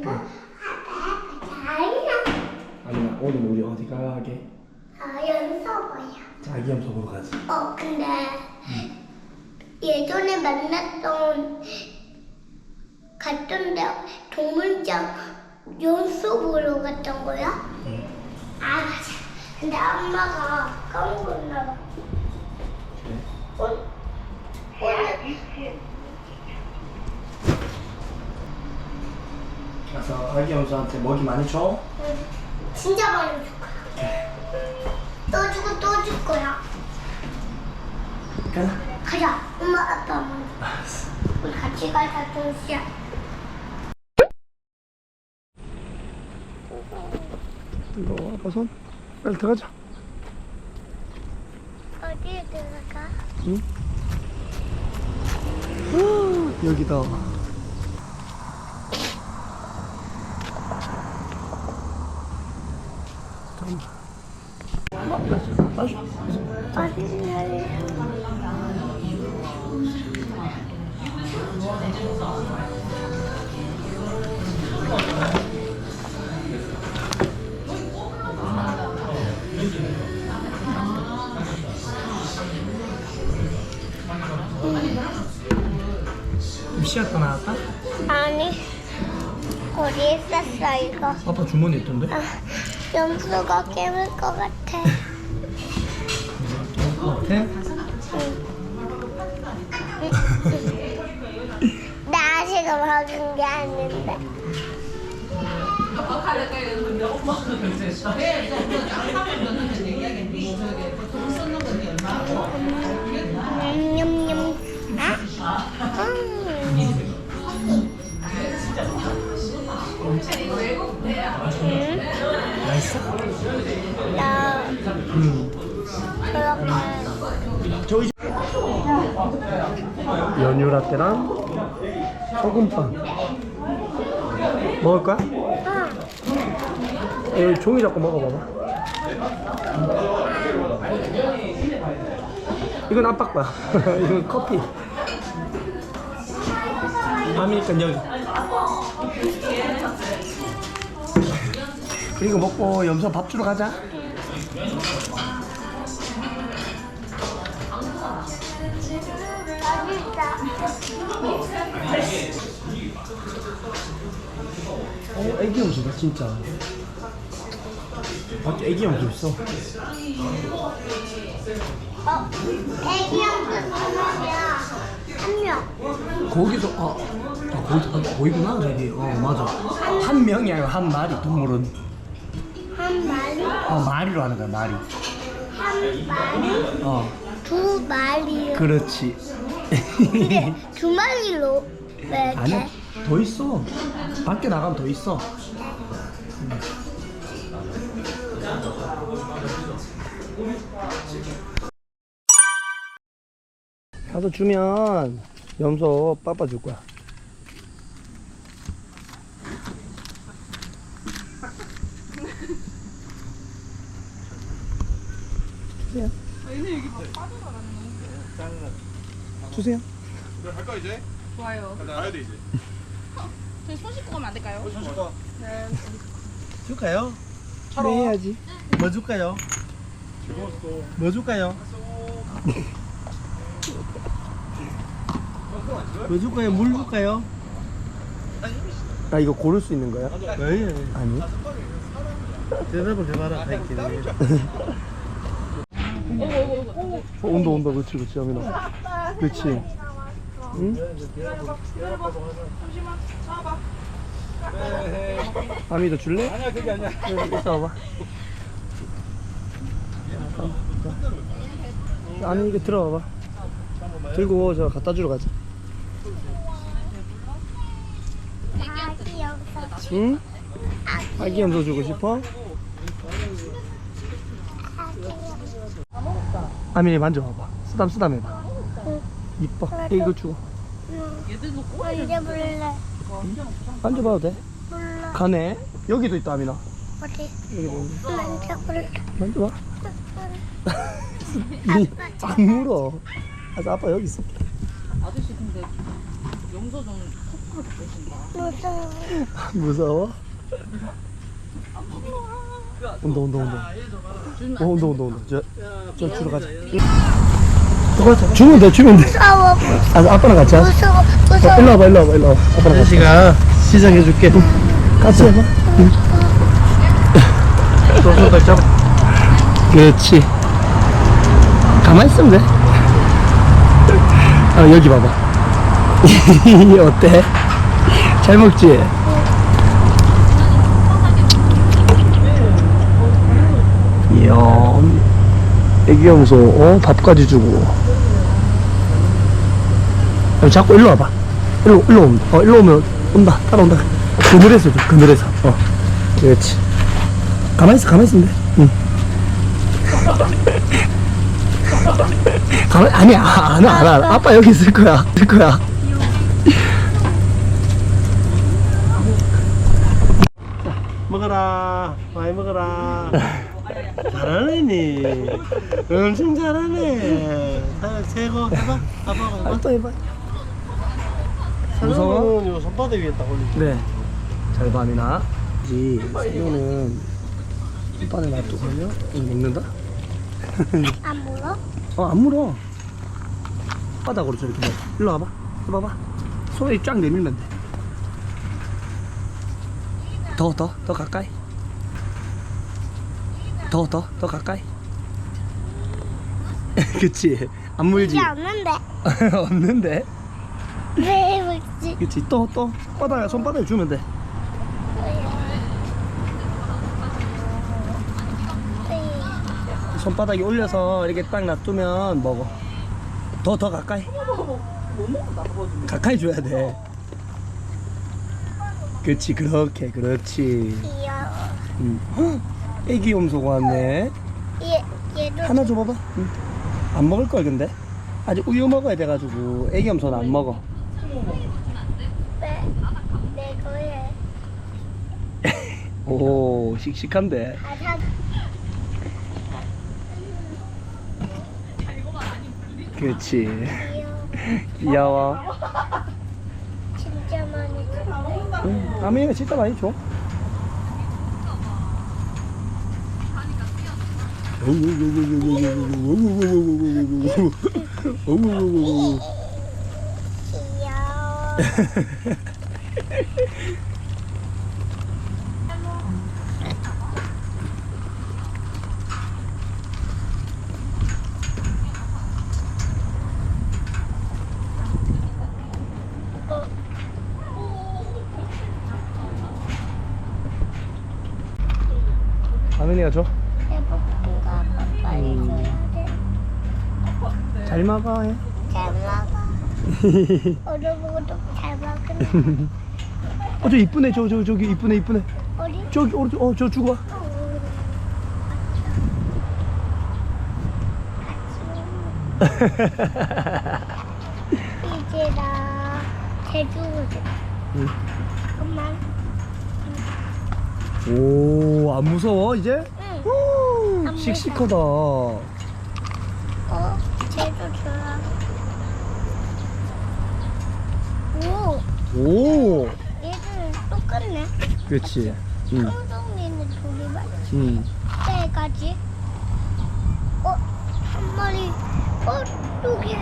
아닌가? 아니야. 아니야 오늘 우리 어디 가게? 아, 연서보야. 자기 염소 보러 가지 어, 근데 예전에 만났던 갔던 데 동물장 연수 보러 갔던 거야? 아, 맞아. 근데 엄마가 까먹었나 봐. 그래? 오- 오늘 가서 아기 염소한테 먹이 많이 줘? 응, 진짜 많이 줄 거야. 또 주고 또 줄 거야. 가자 가자. 엄마, 아빠 먼저. 우리 같이 가자, 동시야. 이거 아빠 손 빨리 들어가자 어디에 들어가? 응? 여기다 씨앗 하나 할까? 아니, 어디 있었어, 이거? 아빠 주머니에 있던데? 아, 염소가 깨물 것 같아. 같아? 나 아직 먹은 게 아닌데. 냠냠냠. 아? 음. 음, 맛있어? 나응 그렇게 연유 라떼랑 소금빵. 먹을 거야? 응. 여기 종이 잡고 먹어봐봐. 이건 아빠 거야 이건 커피. 아메리칸 여기. 그리고 먹고 염소 밥 주러 가자 어, 애기 염소다 진짜. 밖에 애기 염소 있어. 어, 애기 두 명이야. 한 명. 거기서 아, 아 거기 아, 거기구나 저기. 어 맞아. 한 명이 아니라 한 마리 동물은. 한 마리, 어 마리로 하는 거야 마리. 한 마리, 어. 두 마리. 그렇지 근데 두 마리로 왜 아니 돼? 더 있어. 밖에 나가면 더 있어. 가서 주면 염소 빠빠 줄 거야 주세요 갈까 이제? 좋아요. 가야 돼 이제. 저희 손 씻고 가면 안 될까요? 줄까요? 네 해야지 뭐 줄까요? 뭐 줄까요? 뭐 줄까요? 물 줄까요? 아 이거 고를 수 있는 거야? 왜? 아니 대답을 해봐라 어, 온다 온다 그렇지 그렇지 영민아 그렇지 응? 아미도 줄래? 아니야 그게 아니야 이따 와봐 아니 이거 들어와봐 들고 저 갖다 주러 가자 아기 염소. 응? 아기 염소 주고 싶어? 아민이 만져봐봐 쓰담 쓰담 해봐 이뻐. 이거 주고. 언제 볼래? 만져봐도 돼? 몰라. 가네. 여기도 있다 어디? 볼래? 만져봐 안 물어. 아 아빠 여기 있을게 아저씨 근데 염소 좀 무서워. 무서워? 온다 온다 온다. 어, 온다 온다 온다. 저, 저 주러 가자 가자 주면 돼 주면 돼 무서워. 아, 아빠랑 같이 하자 무서워. 어, 무서워. 일로 와봐 일로 와봐 일로 와봐 아빠랑 같이 아저씨가 시작해줄게. 같이 해봐 손손 잡아. 그렇지 가만히 있으면 돼 아, 여기 봐봐 어때? 잘 먹지? 이야 애기 염소 어? 밥까지 주고 야, 자꾸 일로 와봐 일로 일로 오면 어 일로 오면 온다 따라온다 그늘에서 줘 그늘에서 어 그렇지 가만히 있어 가만히 있으면 돼 응. 가만 아니야 안와 안 와 아빠 여기 있을 거야 있을 거야 먹어라. 많이 먹어라. 잘하네, 니. 엄청 잘하네. 자, 최고. 해봐. 아빠, 해봐. 또 해봐 무서워? 사람은 요 손바닥 위에 딱 올리지. 네잘 봐 미나. 이 새우는 손바닥에 하면 이거 먹는다? 안 물어? 어 안 물어. 바닥으로 저렇게 먹어 일로 와봐. 이리 봐봐. 손에 쫙 내밀면 돼 더 더 더 가까이. 더 더 더 가까이. 그치? 안 물지? 이게 없는데. 없는데 왜 물지? 그치 또 또. 바닥에 손바닥에 주면 돼. 손바닥에 올려서 이렇게 딱 놔두면 먹어. 더 더 가까이. 가까이 줘야 돼. 그렇지 그렇게. 그렇지. 귀여워. 음. 헉, 애기 염소가 왔네. 얘, 얘도 하나 줘봐봐. 응. 안 먹을 걸 근데? 아직 우유 먹어야 돼가지고. 애기 염소는 안 먹어 왜? 내 거에. 오 씩씩한데 그렇지 귀여워. 진짜 많이. 응. 아미가 진짜 많이 줘 귀여워. 아민이가 줘. 배고픈가 봐. 빨리 줘야 돼. 잘 먹어. 해. 잘 먹어. 어려보고도 잘 먹으네. 어, 저 이쁘네. 저, 저, 저기 이쁘네, 이쁘네. 어디? 저기, 오른쪽, 어, 저 주고 와. 이제 나 제주도 응. 오, 안 무서워, 이제? 응. 씩씩하다. 어, 제주 좋아. 오, 오, 얘들 똑같네. 그렇지. 응, 둘이 맞지. 응. 때까지. 어, 한 마리. 어, 여기,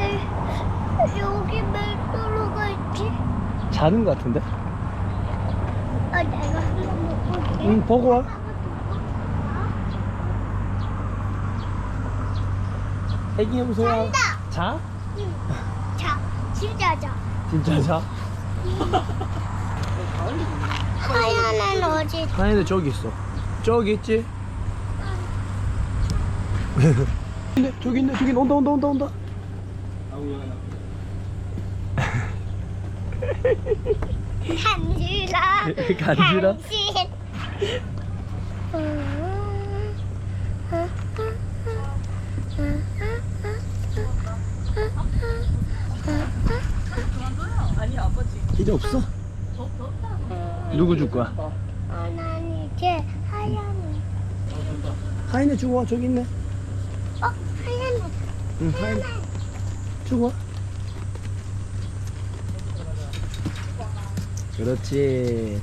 여기 멜도로가 있지? 자는 것 같은데? 내가. 응, 보고 와. 애기 염소야. 잔다. 자? 응. 자, 진짜 자. 진짜 자? 하얀은 어디? 하얀데 저기 있어. 저기 있지? 근데 저기 있네, 저기 온다, 온다, 온다, 온다. 간지러. 간지러? 간신. 이제 없어. 누구 줄 거야? 아, 난 이제 하얀이. 하얀애 주고 와, 저기 있네. 어, 하얀이. 응, 하얀애. 주고 와. 그렇지.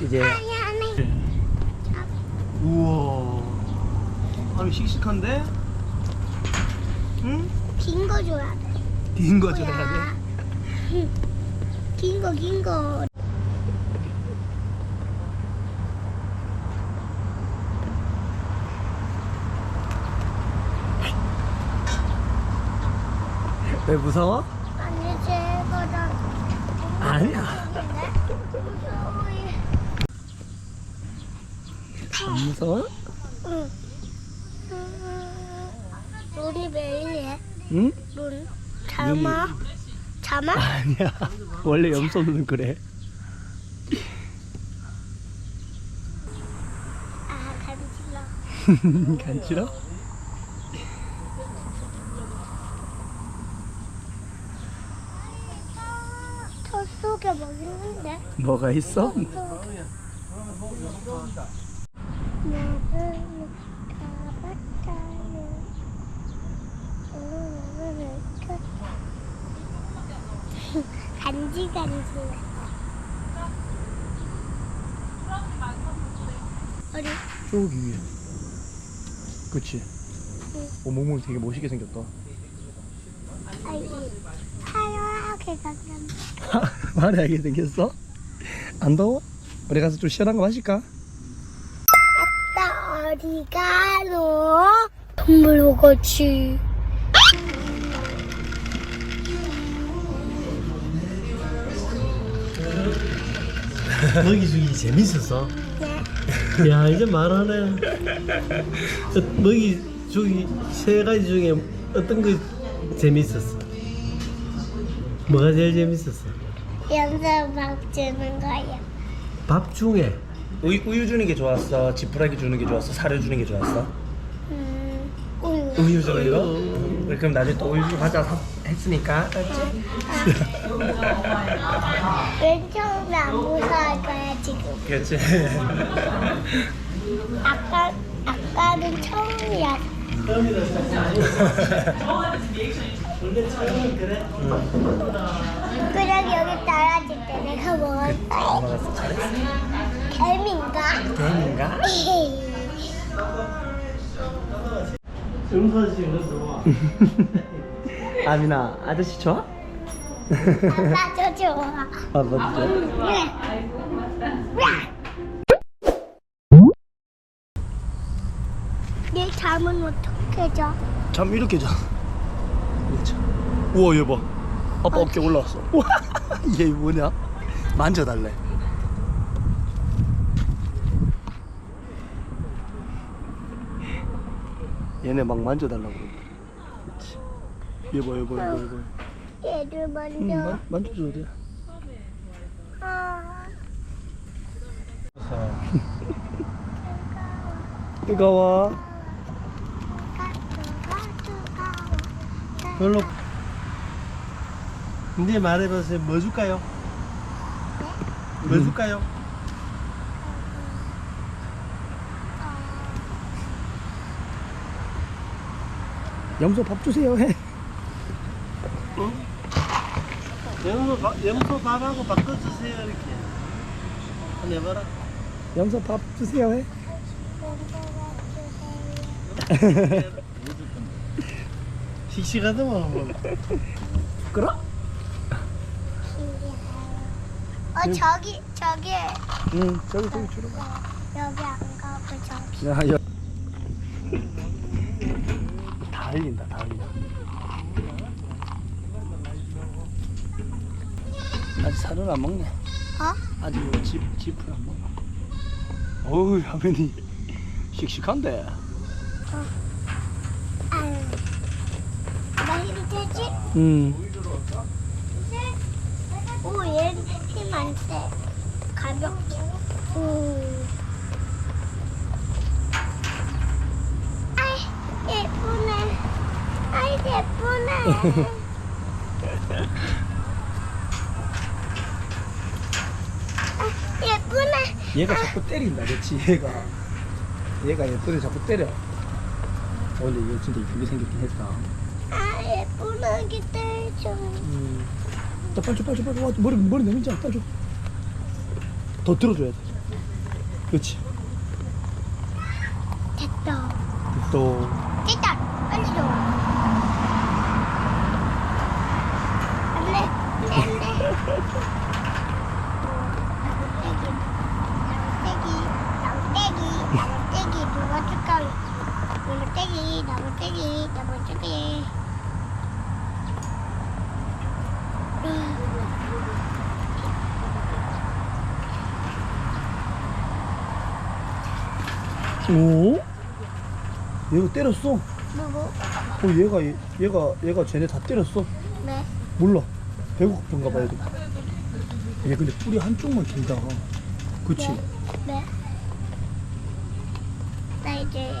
이제. 우와. 아니 씩씩한데? 응? 긴거 줘야 돼. 긴거? 긴 거, 긴 거. 왜 무서워? 아니, 제거다. 아니야. 안 무서워? 응. 눈이 매일 해. 응? 눈. 잠아. 잠아? 아니야. 원래 염소는 그래. 아, 간질러. 간지러? 털 속에 뭐 있는데? 뭐가 있어? 간지 간지. 어디? 저기 위에. 그치? 어, 몽몽 되게 멋있게 생겼다. 아이 하얗게 생겼네. 말하게 생겼어? 안 더워? 우리 가서 좀 시원한 거 마실까? 가노? 동물 오거지. 먹이 주기 재밌었어? 야 이제 말하네 어, 먹이 주기 세 가지 중에 어떤 거 재밌었어? 뭐가 제일 재밌었어? 연습막 주는 거야. 밥 중에 우유, 우유 주는 게 좋았어? 지푸라기 주는 게 좋았어? 사료 주는 게 좋았어? 음, 우유. 우유 주는 거? 우리 그럼 나중에 또 우유 주고 가자 사- 했으니까 알았지? 맨 처음에 안 무서울 거야 지금. 그렇지 아까 아까는 처음이야. 그냥 여기 떨어질 때 내가. 먹었어 잘했어 씨는 좋아 아미나 아저씨 좋아? 아빠 저 좋아. 아 맞죠? 얘 잠은 어떻게 자? 잠 이렇게 자. 우와 얘 봐 아빠 어깨 올라왔어 우와, 얘 뭐냐? 만져달래 얘네 막 만져달라고 그런다 그렇지 얘봐 얘봐 얘봐 얘봐 얘를 응, 먼저. 만, 만져줘 돼. 아, 뜨거워. 별로. 이제 말해보세요 뭐 줄까요? 뭐 줄까요? 염소 밥 주세요. 해. 염소, 밥- 염소 밥하고 바꿔 주세요 이렇게. 한번 해봐라. 염소 밥 주세요. 해. 씩씩하더만 뭐. 끌어? 어 저기 저기. 응 저기 저기 주러 가 여기 안 가고 저기. 야, 여... 다 흘린다, 다 흘린다. 아직 살을 안 먹네. 어? 아직 요 집, 집을 안 먹어. 어우, 화면이 씩씩한데. 나 힘들지? 응. 오, 얘힘안 세. 가볍게. 음. 아이, 예쁘네. 아이, 예쁘네. 아, 예쁘네. 얘가 자꾸 때린다, 그렇지? 얘가. 얘가 예쁘게 자꾸 때려. 어, 근데 얘 진짜 이쁘게 생겼긴 했다. 아, 예쁘게 떼줘. 음. 나 빨리 줘, 빨리 줘, 빨리 줘. 와, 머리, 머리 내밀자. 빨리 줘. 더 들어줘야 돼. 그렇지. 됐다. 또. 됐다. 빨리 줘. 안 돼. 안 돼, 안 돼. 나무떼기, 나무떼기, 나무떼기, 누가 줄까? 나무떼기, 나무떼기, 나무떼기. 오? 얘가 때렸어. 누구? 어, 얘가, 얘- 얘가, 얘가 쟤네 다 때렸어. 네. 몰라. 배고픈가 봐, 얘도. 얘 근데 뿌리 한쪽만 길다. 그치? 네. 나 이제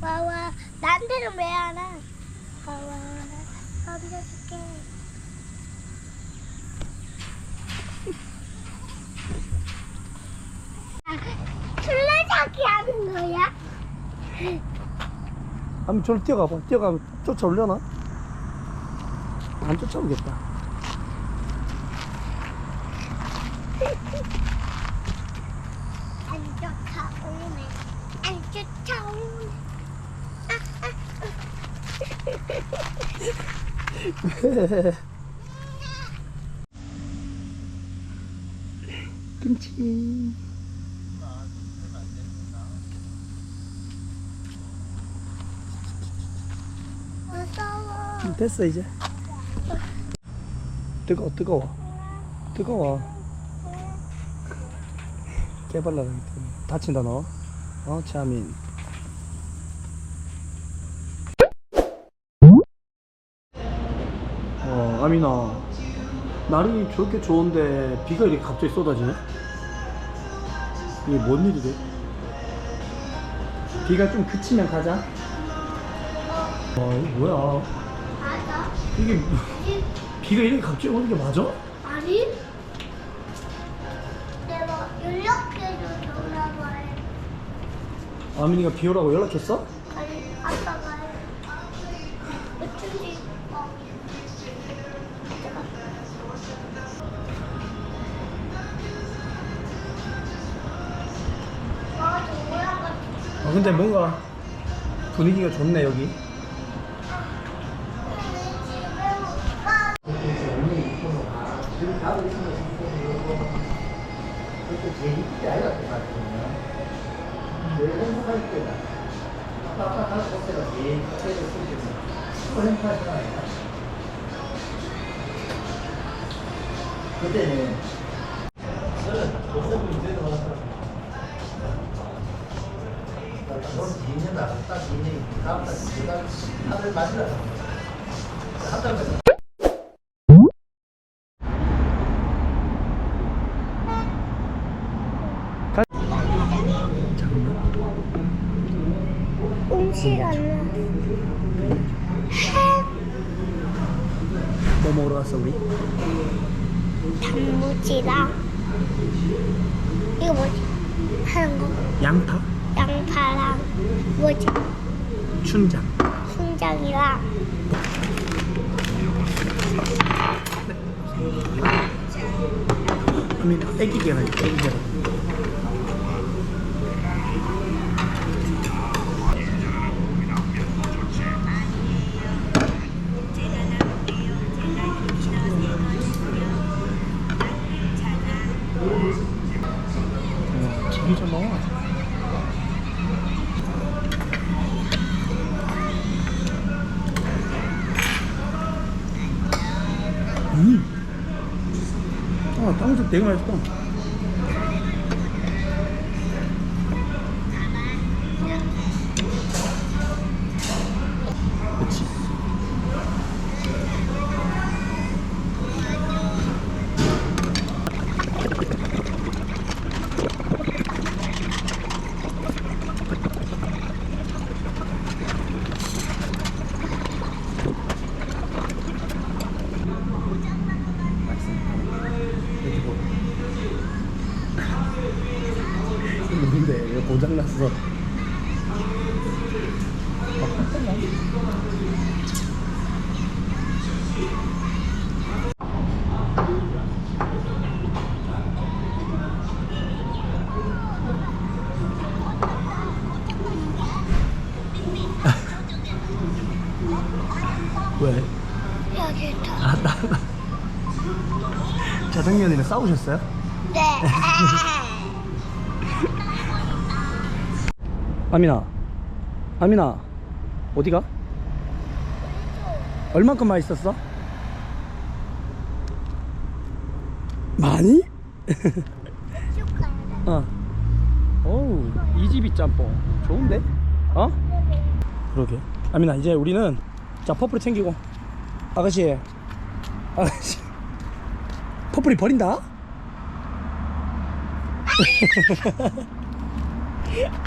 와와. 나한테는 왜안 와? 와와, 던져줄게. 아, 술래잡기 하는 거야? 한번 저를 뛰어가봐. 뛰어가면 쫓아올려나? 안 쫓아오겠다. 안 쫓아오네. 안 쫓아오네. 김치. 무서워. 음, 됐어, 이제. 뜨거워, 뜨거워. 뜨거워. 깨발라, 다친다, 너. 어, 차민. 어, 아미나. 날이 저렇게 좋은데 비가 이렇게 갑자기 쏟아지네? 이게 뭔 일이래? 비가 좀 그치면 가자. 어, 이거 뭐야? 이게 뭐- 비가 이렇게 갑자기 오는 게 맞아? 아니? 내가 연락해줘 전화봐요. 아민이가 비 오라고 연락했어? 아니 아빠가 해. 어. 아. 아 근데 뭔가 분위기가 좋네 여기 그때는 넌 2년 나갔다 2년 다음 달 두달 하늘 맞으라 한달 맞으라 음식 안 나. 뭐 먹으러 갔어 우리? 단무지랑 이거 뭐지? 하는 거 양파? 양파랑 뭐지? 춘장 순장이랑 아민 애기 계란 애기 여기 있다. 아, 나, 나. 자정년이랑 싸우셨어요? 네. 아미나. 아미나. 어디가? 얼만큼 맛있었어? 많이? 어. 어우, 이 집이 짬뽕. 좋은데? 어? 그러게. 아미나, 이제 우리는 자, 퍼플이 챙기고. 아가씨. 아가씨. 퍼플이 버린다?